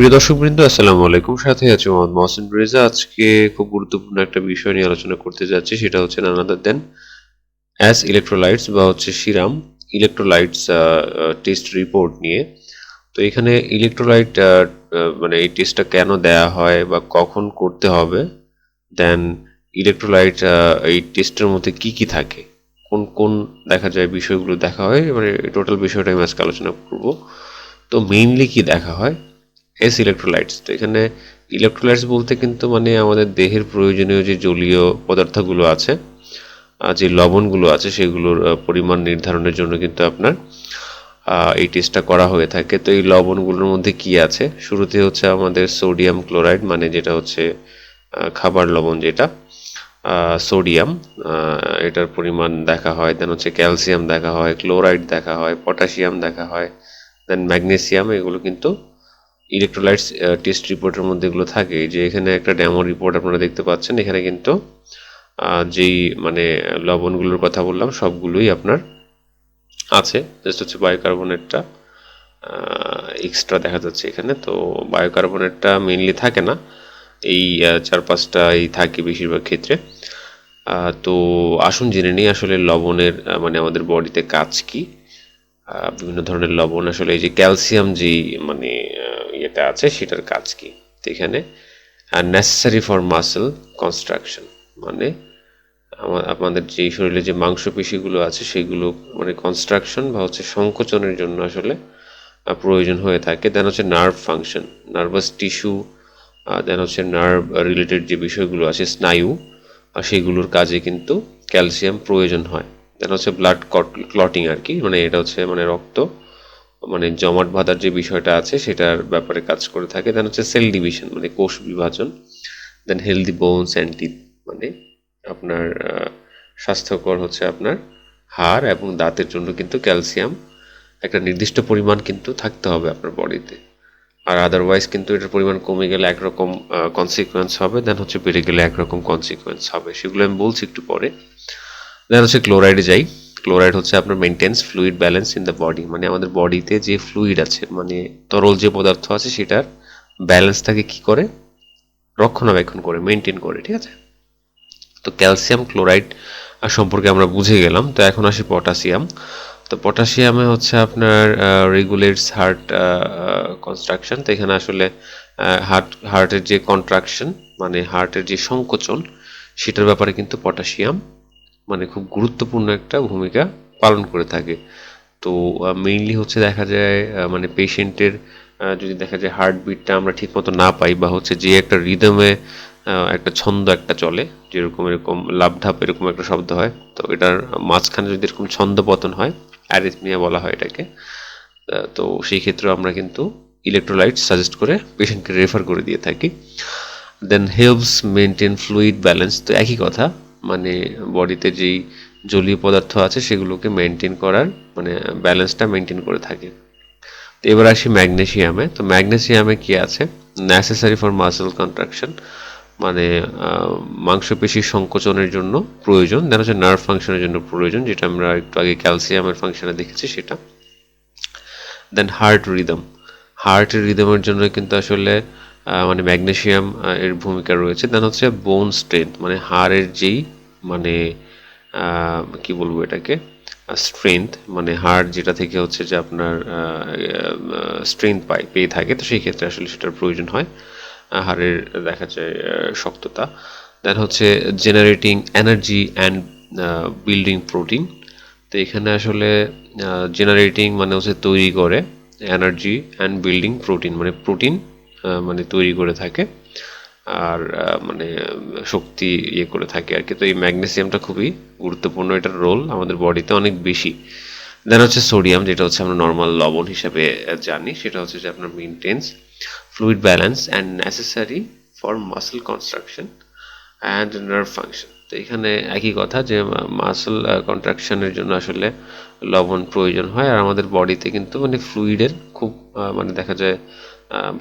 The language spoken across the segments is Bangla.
প্রিয় দর্শকবৃন্দ, আসসালামু আলাইকুম। সাথে আছি মোহাম্মদ মহসিন রেজা। আজকে খুব গুরুত্বপূর্ণ একটা বিষয় নিয়ে আলোচনা করতে যাচ্ছি, সেটা হচ্ছে নানাদার দেন অ্যাস ইলেকট্রোলাইটস বা হচ্ছে সিরাম ইলেকট্রোলাইটস টেস্ট রিপোর্ট নিয়ে। তো এখানে ইলেকট্রোলাইট মানে এই টেস্টটা কেন দেয়া হয় বা কখন করতে হবে? দেন ইলেকট্রোলাইট এই টেস্টের মধ্যে কি কি থাকে? কোন কোন দেখা যায় বিষয়গুলো দেখা হয়? মানে টোটাল বিষয়টা আমি আজকে আলোচনা করব। তো মেইনলি কি দেখা হয়? এস ইলেকট্রোলাইটস তো এখানে ইলেকট্রোলাইটস বলতে কিন্তু মানে আমাদের দেহের প্রয়োজনীয় যে জলীয় পদার্থগুলো আছে যে লবণগুলো আছে, সেগুলোর পরিমাণ নির্ধারণের জন্য কিন্তু আপনার এই টেস্টটা করা হয়ে থাকে। তো এই লবণগুলোর মধ্যে কি আছে? শুরুতে হচ্ছে আমাদের সোডিয়াম ক্লোরাইড মানে যেটা হচ্ছে খাবার লবণ যেটা সোডিয়াম এটার পরিমাণ দেখা হয় দেন হচ্ছে ক্যালসিয়াম দেখা হয় ক্লোরাইড দেখা হয় পটাশিয়াম দেখা হয় দেন ম্যাগনেসিয়াম এগুলো কিন্তু ইলেকট্রোলাইটস টেস্ট রিপোর্টের মধ্যে এগুলো থাকে। যে এখানে একটা ড্যামো রিপোর্ট আপনারা দেখতে পাচ্ছেন, এখানে কিন্তু যেই মানে লবণগুলোর কথা বললাম, সবগুলোই আপনার আছে। জাস্ট হচ্ছে বায়োকার্বনেটটা এক্সট্রা দেখা যাচ্ছে এখানে। তো বায়োকার্বনেটটা মেইনলি থাকে না, এই চার পাঁচটাই থাকে বেশিরভাগ ক্ষেত্রে। তো আসুন জেনে নিই আসলে লবণের মানে আমাদের বডিতে কাজ কি। বিভিন্ন ধরনের লবণ, আসলে এই যে ক্যালসিয়াম যে মানে ইয়েতে আছে, সেটার কাজ কি? এখানে নেসেসারি ফর মাসেল কনস্ট্রাকশন মানে আমা- আমাদের যে শরীরে যে মাংসপেশিগুলো আছে, সেগুলো মানে কনস্ট্রাকশন বা হচ্ছে সংকোচনের জন্য আসলে প্রয়োজন হয়ে থাকে। দেন হচ্ছে nerve function nervous tissue then হচ্ছে নার্ভ রিলেটেড যে বিষয়গুলো আছে, স্নায়ু সেগুলোর কাজে কিন্তু ক্যালসিয়াম প্রয়োজন হয়। দেন হচ্ছে ব্লাড ক্লটিং আর কি মানে এটা হচ্ছে মানে রক্ত মানে জমাট বাঁধার যে বিষয়টা আছে, সেটার ব্যাপারে কাজ করে থাকে। দেন হচ্ছে সেল ডিভিশন মানে কোষ বিভাজন। Then healthy bones and teeth মানে আপনার স্বাস্থ্যকর হচ্ছে আপনার হাড় এবং দাঁতের জন্য কিন্তু ক্যালসিয়াম একটা নির্দিষ্ট পরিমাণ কিন্তু থাকতে হবে আপনার বডিতে। আর আদারওয়াইজ কিন্তু এটার পরিমাণ কমে গেলে একরকম কনসিকুয়েন্স হবে। দেন হচ্ছে বেড়ে গেলে একরকম কনসিকুয়েন্স হবে। সেগুলো আমি বলছি একটু পরে। দেন হচ্ছে ক্লোরাইডে যাই ক্লোরাইড হচ্ছে আপনার maintains fluid balance in the body মানে আমাদের বডিতে যে ফ্লুইড আছে মানে তরল যে পদার্থ আছে সেটার ব্যালেন্সটাকে কি করে? রক্ষণাবেক্ষণ করে মেনটেন করে, ঠিক আছে? তো ক্যালসিয়াম ক্লোরাইড সম্পর্কে আমরা বুঝে গেলাম। তো এখন আসি পটাশিয়াম তো পটাশিয়ামে হচ্ছে আপনার রেগুলেটস হার্ট কনস্ট্রাকশন তো এখানে আসলে হার্ট হার্টের যে কন্ট্রাকশন মানে হার্টের যে সংকোচন, সেটার ব্যাপারে কিন্তু পটাশিয়াম মানে খুব গুরুত্বপূর্ণ একটা ভূমিকা পালন করে থাকে। তো মেইনলি হচ্ছে দেখা যায় মানে পেশেন্টের যদি দেখা যায় হার্টবিটটা আমরা ঠিকমতো না পাই বা হচ্ছে যে একটা রিদমে একটা ছন্দ একটা চলে, যেরকম এরকম লাভঢাপ এরকম একটা শব্দ হয়, তো এটার মাঝখানে যদি এরকম ছন্দ পতন হয় অ্যারিথমিয়া বলা হয় এটাকে তো সেই ক্ষেত্রে আমরা কিন্তু ইলেকট্রোলাইট সাজেস্ট করে পেশেন্টকে রেফার করে দিয়ে থাকি। Then helps maintain fluid balance তো একই কথা মানে বডিতে যেই জলীয় পদার্থ আছে সেগুলোকে মেনটেন করার মানে ব্যালেন্সটা মেনটেন করে থাকে। তো এবার আসি ম্যাগনেসিয়ামে। তো ম্যাগনেসিয়ামে কি আছে? নেসেসারি ফর মাসেল কন্ট্রাকশন মানে মাংসপেশির সংকোচনের জন্য প্রয়োজন। দেন হচ্ছে নার্ভ ফাংশনের জন্য প্রয়োজন, যেটা আমরা একটু আগে ক্যালসিয়ামের ফাংশনে দেখেছি সেটা। দেন হার্ট রিদম হার্টের রিদমের জন্য কিন্তু আসলে মানে ম্যাগনেসিয়াম এর ভূমিকা রয়েছে। দেন হচ্ছে বোন স্ট্রেংথ মানে হাড়ের যেই মানে কি বলব এটাকে? স্ট্রেংথ মানে হাড় যেটা থেকে হচ্ছে যে আপনার স্ট্রেংথ পায়, পেয়ে থাকে। তো সেই ক্ষেত্রে আসলে সেটার প্রয়োজন হয় হাড়ের দেখা যায় শক্ততা। দেন হচ্ছে generating energy and building protein তো এখানে আসলে জেনারেটিং মানে হচ্ছে তৈরি করে এনার্জি অ্যান্ড বিল্ডিং প্রোটিন মানে প্রোটিন মানে তৈরি করে থাকে আর মানে শক্তি ইয়ে করে থাকে আর কি। তো এই ম্যাগনেসিয়ামটা খুবই গুরুত্বপূর্ণ এটার রোল আমাদের বডিতে অনেক বেশি। দেন হচ্ছে সোডিয়াম, যেটা হচ্ছে আমরা নর্মাল লবণ হিসাবে জানি। সেটা হচ্ছে যে আপনার maintains fluid balance and necessary for muscle construction and nerve function তো এখানে একই কথা যে মাসেল কন্ট্রাকশনের জন্য আসলে লবণ প্রয়োজন হয়। আর আমাদের বডিতে কিন্তু মানে ফ্লুইডের খুব মানে দেখা যায়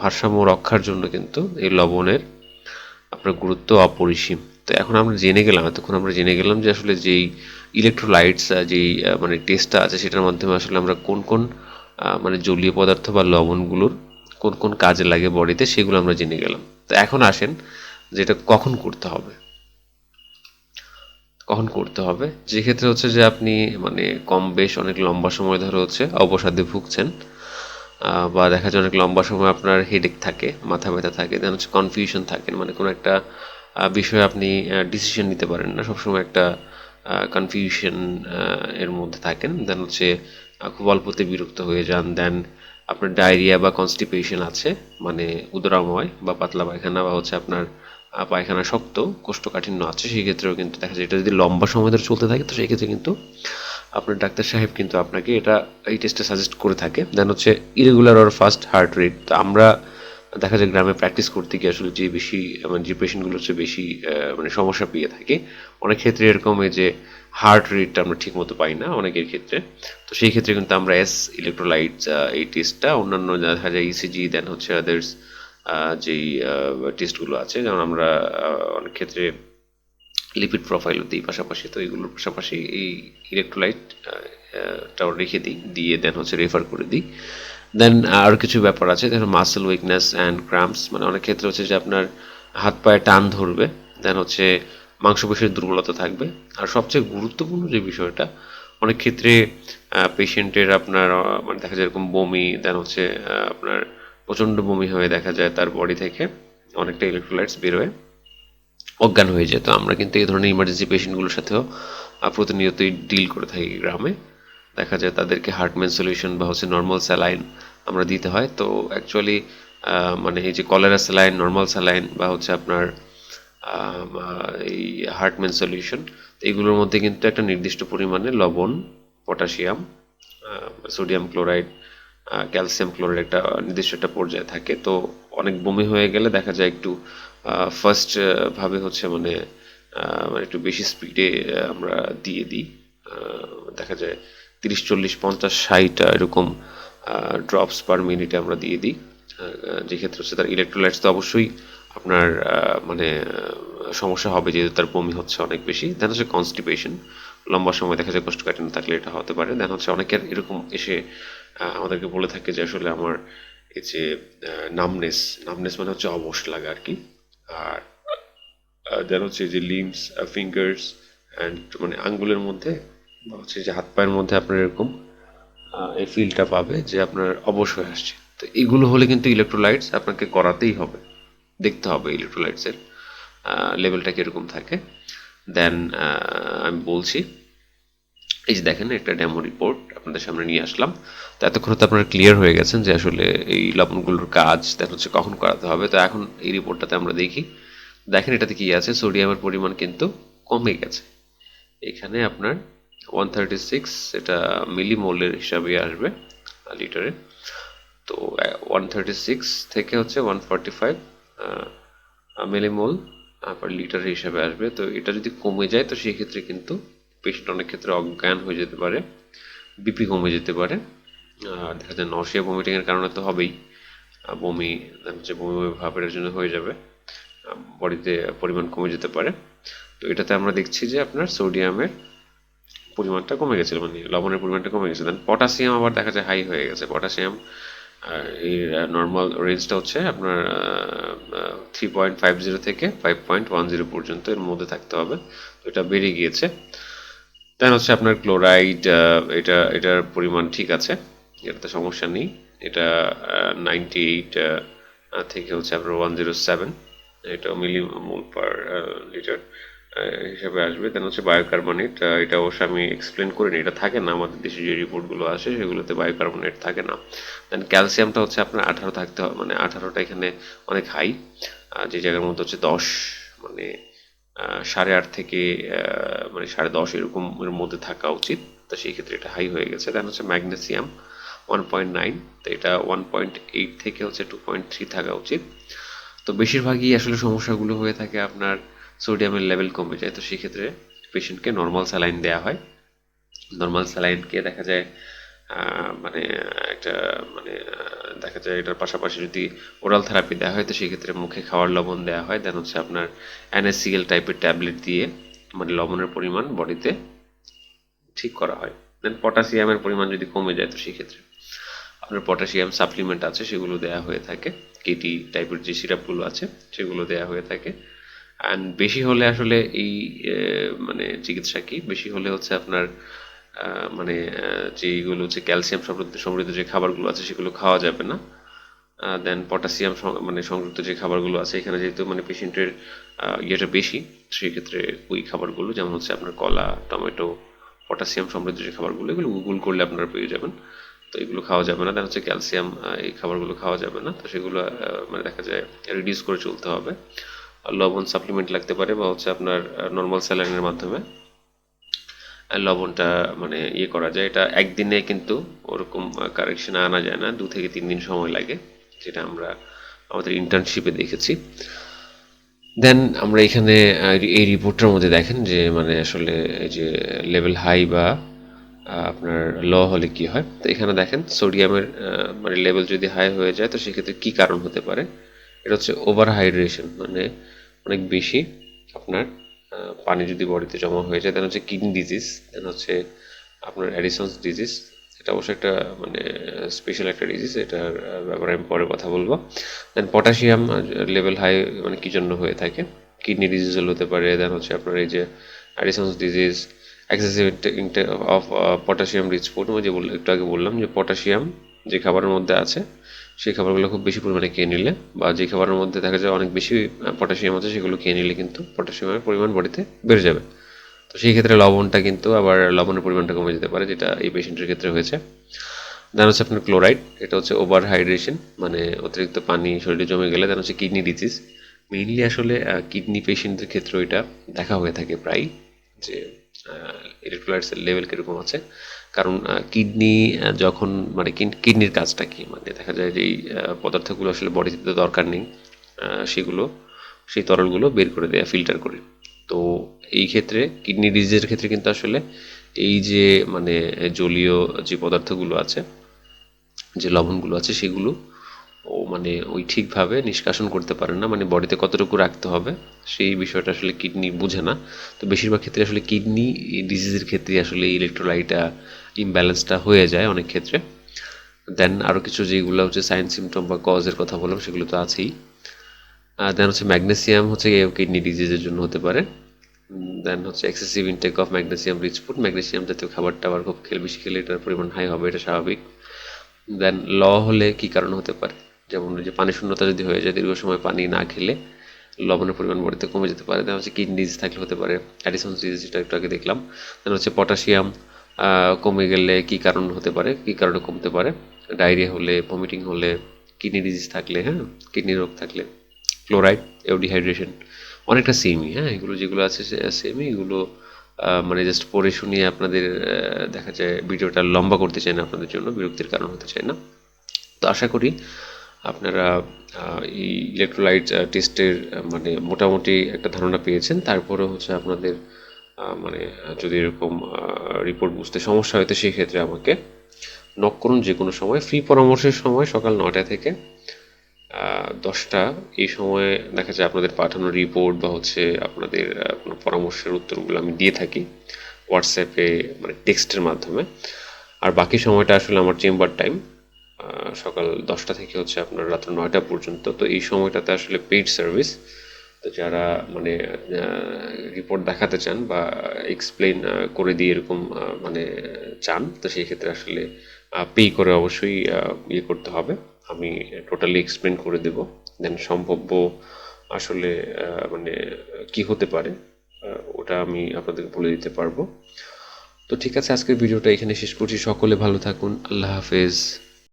ভারসাম্য রক্ষার জন্য কিন্তু এই লবণের আপনার গুরুত্ব অপরিসীম। তো এখন আমরা জেনে গেলাম, এতক্ষণ আমরা জেনে গেলাম যে আসলে যেই ইলেকট্রোলাইটস যেই মানে টেস্টটা আছে সেটার মাধ্যমে আসলে আমরা কোন কোন মানে জলীয় পদার্থ বা লবণগুলোর কোন কোন কাজে লাগে বডিতে সেগুলো আমরা জেনে গেলাম। তো এখন আসেন যে এটা কখন করতে হবে। কখন করতে হবে? যে ক্ষেত্রে হচ্ছে যে আপনি মানে কম বেশ অনেক লম্বা সময় ধরে হচ্ছে অবসাদে ভুগছেন। বা দেখা যায় অনেক লম্বা সময় আপনার হেডেক থাকে, মাথা ব্যথা থাকে দেন হচ্ছে কনফিউশন থাকে। মানে কোনো একটা বিষয়ে আপনি ডিসিশন নিতে পারেন না। সবসময় একটা কনফিউশন এর মধ্যে থাকেন। দেন হচ্ছে খুব অল্পতে বিরক্ত হয়ে যান। দেন আপনার ডায়রিয়া বা কনস্টিপেশন আছে মানে উদরাময় বা পাতলা পায়খানা বা হচ্ছে আপনার পায়খানা শক্ত, কোষ্ঠকাঠিন্য আছে। সেই ক্ষেত্রেও কিন্তু দেখা যায়, এটা যদি লম্বা সময় ধরে চলতে থাকে, তো সেই ক্ষেত্রে কিন্তু আপনার ডাক্তার সাহেব কিন্তু আপনাকে এটা, এই টেস্টটা সাজেস্ট করে থাকে। দেন হচ্ছে irregular or fast heart rate তো আমরা দেখা যায় গ্রামে প্র্যাকটিস করতে গিয়ে আসলে যে বেশি মানে যে পেশেন্টগুলো হচ্ছে বেশি মানে সমস্যা পেয়ে থাকে। অনেক ক্ষেত্রে এরকম যে হার্ট রেটটা আমরা ঠিক মতো পাই না অনেকের ক্ষেত্রে। তো সেই ক্ষেত্রে কিন্তু আমরা এস ইলেকট্রোলাইট এই টেস্টটা অন্যান্য দেখা যায় ইসিজি দেন হচ্ছে আদার্স যেই টেস্টগুলো আছে, যেমন আমরা অনেক ক্ষেত্রে লিপিড প্রোফাইল দিই পাশাপাশি, তো এগুলোর পাশাপাশি এই ইলেকট্রোলাইট টাও রেখে দিই, দিয়ে দেন হচ্ছে রেফার করে দিই। দেন আর কিছু ব্যাপার আছে, যেমন মাসেল উইকনেস অ্যান্ড ক্রাম্পস মানে অনেক ক্ষেত্রে হচ্ছে যে আপনার হাত পায়ে টান ধরবে দেন হচ্ছে মাংসপেশির দুর্বলতা থাকবে। আর সবচেয়ে গুরুত্বপূর্ণ যে বিষয়টা, অনেক ক্ষেত্রে পেশেন্টের আপনার মানে দেখা যায় এরকম বমি দেন হচ্ছে আপনার প্রচণ্ড বমি হয়ে দেখা যায় তার বডি থেকে, অনেকটা ইলেকট্রোলাইটস বেরোয় অজ্ঞান হয়ে যায় তো আমরা কিন্তু এই ধরনের ইমার্জেন্সি পেশেন্টগুলোর সাথেও প্রতিনিয়তই ডিল করে থাকি গ্রামে। দেখা যায় তাদেরকে হার্টম্যান সলিউশন বা হচ্ছে নর্মাল স্যালাইন আমরা দিতে হয়। তো অ্যাকচুয়ালি মানে এই যে কলেরা স্যালাইন নর্মাল স্যালাইন বা হচ্ছে আপনার এই হার্টম্যান সলিউশন এইগুলোর মধ্যে কিন্তু একটা নির্দিষ্ট পরিমাণে লবণ potassium sodium chloride calcium chloride একটা নির্দিষ্ট একটা পর্যায়ে থাকে। তো অনেক বমি হয়ে গেলে দেখা যায় একটু ফার্স্ট ভাবে হচ্ছে মানে মানে একটু বেশি স্পিডে আমরা দিয়ে দিই। দেখা যায় তিরিশ চল্লিশ পঞ্চাশ ষাট এরকম ড্রপস পার মিনিটে আমরা দিয়ে দিই। আহ, যে ক্ষেত্রে হচ্ছে তার ইলেকট্রোলাইটস তো অবশ্যই আপনার মানে সমস্যা হবে যেহেতু তার বমি হচ্ছে অনেক বেশি। দেন হচ্ছে কনস্টিপেশন লম্বা সময় দেখা যায় কোষ্ঠকাঠিন্য থাকলে এটা হতে পারে। দেন হচ্ছে অনেকের এরকম এসে আমাদেরকে বলে থাকে যে আসলে আমার এই যে নামনেস নামনেস মানে হচ্ছে অবশ লাগা আর কি। আর দেন হচ্ছে যে লিমস ফিঙ্গার্স অ্যান্ড মানে আঙ্গুলের মধ্যে বা হচ্ছে যে হাত পায়ের মধ্যে আপনার এরকম এই ফিলটা পাবে যে আপনার অবশ হয়ে আসছে। তো এগুলো হলে কিন্তু ইলেকট্রোলাইটস আপনাকে করাতেই হবে, দেখতে হবে ইলেকট্রোলাইটসের লেভেলটা কীরকম থাকে। দেন আমি বলছি এই যে দেখেন, একটা ডেমো রিপোর্ট আপনাদের সামনে নিয়ে আসলাম। তো এতক্ষণ তো আপনারা ক্লিয়ার হয়ে গেছেন যে আসলে এই লবণগুলোর কাজ দেখা হচ্ছে কখন করাতে হবে। তো এখন এই রিপোর্টটাতে আমরা দেখি। দেখেন এটাতে কি আছে সোডিয়ামের পরিমাণ কিন্তু কমে গেছে। এখানে আপনার ওয়ান থার্টি সিক্স এটা মিলিমোলের হিসাবে আসবে লিটারে তো ওয়ান থার্টি সিক্স থেকে হচ্ছে one forty five millimole per litre হিসাবে আসবে। তো এটা যদি কমে যায়, তো সেই ক্ষেত্রে কিন্তু পেশেন্ট অনেক ক্ষেত্রে অজ্ঞান হয়ে যেতে পারে বিপি কমে যেতে পারে। দেখা যায় নশিয়া ভমিটিংয়ের কারণে তো হবেই। বমি হচ্ছে বমি বমি ভাব এটার জন্য হয়ে যাবে। বডিতে পরিমাণ কমে যেতে পারে। তো এটাতে আমরা দেখছি যে আপনার সোডিয়ামের পরিমাণটা কমে গেছে মানে লবণের পরিমাণটা কমে গেছে। দেন পটাশিয়াম আবার দেখা যায় হাই হয়ে গেছে। পটাশিয়াম এই নর্মাল রেঞ্জটা হচ্ছে আপনার থ্রি পয়েন্ট ফাইভ জিরো থেকে ফাইভ পয়েন্ট ওয়ান জিরো পর্যন্ত এর মধ্যে থাকতে হবে। তো এটা বেড়ে গিয়েছে। দেন হচ্ছে আপনার ক্লোরাইড এটা, এটার পরিমাণ ঠিক আছে, এটাতে সমস্যা নেই। এটা নাইনটি এইট থেকে হচ্ছে আপনার ওয়ান জিরো সেভেন এটা মিলিমোল পার লিটার হিসাবে আসবে। দেন হচ্ছে বায়োকার্বনেট এটা অবশ্য আমি এক্সপ্লেন করি করিনি এটা থাকে না, আমাদের দেশে যে রিপোর্টগুলো আসে, সেগুলোতে বায়োকার্বনেট থাকে না। দেন ক্যালসিয়ামটা হচ্ছে আপনার আঠারো থাকতে হবে মানে আঠারোটা এখানে অনেক হাই যে জায়গার মধ্যে হচ্ছে দশ মানে সাড়ে আট থেকে মানে সাড়ে দশ এরকম এর মধ্যে থাকা উচিত। তো সেই ক্ষেত্রে এটা হাই হয়ে গেছে। দেন হচ্ছে ম্যাগনেসিয়াম ওয়ান পয়েন্ট নাইন তো এটা ওয়ান পয়েন্ট এইট থেকে হচ্ছে টু পয়েন্ট থ্রি থাকা উচিত। তো বেশিরভাগই আসলে সমস্যাগুলো হয়ে থাকে আপনার সোডিয়ামের লেভেল কমে যায়। তো সেক্ষেত্রে পেশেন্টকে নর্মাল স্যালাইন দেওয়া হয়। নর্মাল স্যালাইনকে দেখা যায় মানে একটা মানে দেখা যায় এটার পাশাপাশি যদি ওরাল থেরাপি দেওয়া হয়, তো সেক্ষেত্রে মুখে খাওয়ার লবণ দেওয়া হয়। দেন হচ্ছে আপনার এনএসসিএল টাইপের ট্যাবলেট দিয়ে মানে লবণের পরিমাণ বডিতে ঠিক করা হয়। দেন পটাশিয়ামের পরিমাণ যদি কমে যায়, তো সেক্ষেত্রে আপনার পটাশিয়াম সাপ্লিমেন্ট আছে, সেগুলো দেওয়া হয়ে থাকে। কেটি টাইপের যে সিরাপগুলো আছে, সেগুলো দেওয়া হয়ে থাকে। অ্যান্ড বেশি হলে আসলে এই মানে চিকিৎসা কি? বেশি হলে হচ্ছে আপনার মানে যেগুলো হচ্ছে ক্যালসিয়াম সমৃদ্ধ যে খাবারগুলো আছে সেগুলো খাওয়া যাবে না। দেন পটাশিয়াম মানে সংযুক্ত যে খাবারগুলো আছে, এখানে যেহেতু মানে পেশেন্টের ইয়েটা বেশি সেক্ষেত্রে ওই খাবারগুলো, যেমন হচ্ছে আপনার কলা, টমেটো পটাশিয়াম সমৃদ্ধ যে খাবারগুলো, এগুলো গুগল করলে আপনারা পেয়ে যাবেন। তো এগুলো খাওয়া যাবে না। দেন হচ্ছে ক্যালসিয়াম এই খাবারগুলো খাওয়া যাবে না। তো সেগুলো মানে দেখা যায় রিডিউস করে চলতে হবে। লবণ সাপ্লিমেন্ট লাগতে পারে বা হচ্ছে আপনার নর্মাল স্যালাইনের মাধ্যমে। লবণটা মানে ইয়ে করা যায়। এটা একদিনে কিন্তু ওরকম কারেকশনে আনা যায় না। দু থেকে তিন দিন সময় লাগে, যেটা আমরা আমাদের ইন্টার্নশিপে দেখেছি। দেন আমরা এখানে এই রিপোর্টটার মধ্যে দেখেন যে মানে আসলে এই যে লেভেল হাই বা আপনার ল হলে কি হয়? তো এখানে দেখেন সোডিয়ামের মানে লেভেল যদি হাই হয়ে যায়, তো সেক্ষেত্রে কি কারণ হতে পারে? এটা হচ্ছে ওভার হাইড্রেশন মানে অনেক বেশি আপনার পানি যদি বডিতে জমা হয়ে যায় দেন হচ্ছে কিডনি ডিজিজ দেন হচ্ছে আপনার অ্যাডিসন্স ডিজিজ এটা অবশ্যই একটা মানে স্পেশাল একটা ডিজিজ এটার ব্যাপারে আমি পরে কথা বলব। দেন পটাশিয়াম লেভেল হাই মানে কী জন্য হয়ে থাকে? কিডনি ডিজিজ হতে পারে দেন হচ্ছে আপনার এই যে Addison's disease excessive of potassium rich food যে একটু আগে বললাম যে পটাশিয়াম যে খাবারের মধ্যে আছে সেই খাবারগুলো খুব বেশি পরিমাণে খেয়ে নিলে বা যে খাবারের মধ্যে দেখা যায় অনেক বেশি পটাশিয়াম আছে, সেগুলো খেয়ে নিলে কিন্তু পটাশিয়ামের পরিমাণ বডিতে বেড়ে যাবে। তো সেই ক্ষেত্রে লবণটা কিন্তু আবার লবণের পরিমাণটা কমে যেতে পারে, যেটা এই পেশেন্টের ক্ষেত্রে হয়েছে। দেন হচ্ছে আপনার ক্লোরাইড এটা হচ্ছে ওভার হাইড্রেশন মানে অতিরিক্ত পানি শরীরে জমে গেলে দেন হচ্ছে কিডনি ডিজিজ মেইনলি আসলে কিডনি পেশেন্টদের ক্ষেত্রে এটা দেখা হয়ে থাকে প্রায়, যে ইলেকট্রোলাইটসের লেভেল কীরকম আছে। কারণ কিডনি যখন মানে কিডনির কাজটা কি? মানে দেখা যায় যে এই পদার্থগুলো আসলে বডিতে দরকার নেই সেগুলো, সেই তরলগুলো বের করে দেয়া ফিল্টার করে। তো এই ক্ষেত্রে, কিডনি ডিজিজের ক্ষেত্রে কিন্তু আসলে এই যে মানে জলীয় যে পদার্থগুলো আছে, যে লবণগুলো আছে, সেগুলো ও মানে ওই ঠিকভাবে নিষ্কাশন করতে পারে না। মানে বডিতে কতটুকু রাখতে হবে, সেই বিষয়টা আসলে কিডনি বুঝে না। তো বেশিরভাগ ক্ষেত্রে আসলে কিডনি ডিজিজের ক্ষেত্রে আসলে ইলেকট্রোলাইটটা ইমব্যালেন্সটা হয়ে যায় অনেক ক্ষেত্রে। দেন আরও কিছু যেগুলো হচ্ছে সাইন সিমটম বা কজের কথা বললাম, সেগুলো তো আছেই। দেন হচ্ছে ম্যাগনেসিয়াম হচ্ছে কিডনি ডিজিজের জন্য হতে পারে। দেন হচ্ছে excessive intake of magnesium rich food magnesium জাতীয় খাবার টাবার খুব খেলে, বেশি খেলে এটার পরিমাণ হাই হবে, এটা স্বাভাবিক। দেন ল হলে কি কারণ হতে পারে? যেমন যে পানি শূন্যতা যদি হয়ে যায়, দীর্ঘ সময় পানি না খেলে লবণের পরিমাণ বডিতে কমে যেতে পারে। দেন হচ্ছে কিডনি ডিজিজ থাকলে হতে পারে। অ্যাডিসন ডিজিজ যেটা একটু আগে দেখলাম। দেন হচ্ছে পটাশিয়াম কমে গেলে কি কারণ হতে পারে? কি কারণে কমতে পারে? ডায়রিয়া হলে ভমিটিং হলে কিডনি ডিজিজ থাকলে হ্যাঁ? কিডনি রোগ থাকলে ক্লোরাইড এবং ডিহাইড্রেশন অনেকটা সেমই হ্যাঁ? এগুলো যেগুলো আছে সেমই এগুলো মানে জাস্ট পড়ে শুনিয়ে আপনাদের দেখা যায় ভিডিওটা লম্বা করতে চাই না আপনাদের জন্য, বিরক্তির কারণ হতে চাই না। তো আশা করি আপনারা এই ইলেকট্রোলাইট টেস্টের মানে মোটামুটি একটা ধারণা পেয়েছেন। তারপরে হচ্ছে আপনাদের মানে যদি এরকম রিপোর্ট বুঝতে সমস্যা হয়তো সেই ক্ষেত্রে আমাকে নক করুন যে কোনো সময়। ফ্রি পরামর্শের সময় সকাল নটা থেকে দশটা এই সময়ে দেখা যায় আপনাদের পাঠানো রিপোর্ট বা হচ্ছে আপনাদের কোনো পরামর্শের উত্তরগুলো আমি দিয়ে থাকি হোয়াটসঅ্যাপে মানে টেক্সটের মাধ্যমে। আর বাকি সময়টা আসলে আমার চেম্বার টাইম সকাল দশটা থেকে হচ্ছে আপনার রাত্র নয়টা পর্যন্ত। তো এই সময়টাতে আসলে পেইড সার্ভিস তো যারা মানে রিপোর্ট দেখাতে চান বা এক্সপ্লেন করে দিয়ে এরকম মানে চান, তো সেই ক্ষেত্রে আসলে পে করে অবশ্যই ইয়ে করতে হবে। আমি টোটালি এক্সপ্লেন করে দেব। দেন সম্ভাব্য আসলে মানে কি হতে পারে ওটা আমি আপনাদেরকে বলে দিতে পারব। তো ঠিক আছে, আজকের ভিডিওটা এখানে শেষ করছি। সকলে ভালো থাকুন। আল্লাহ হাফেজ।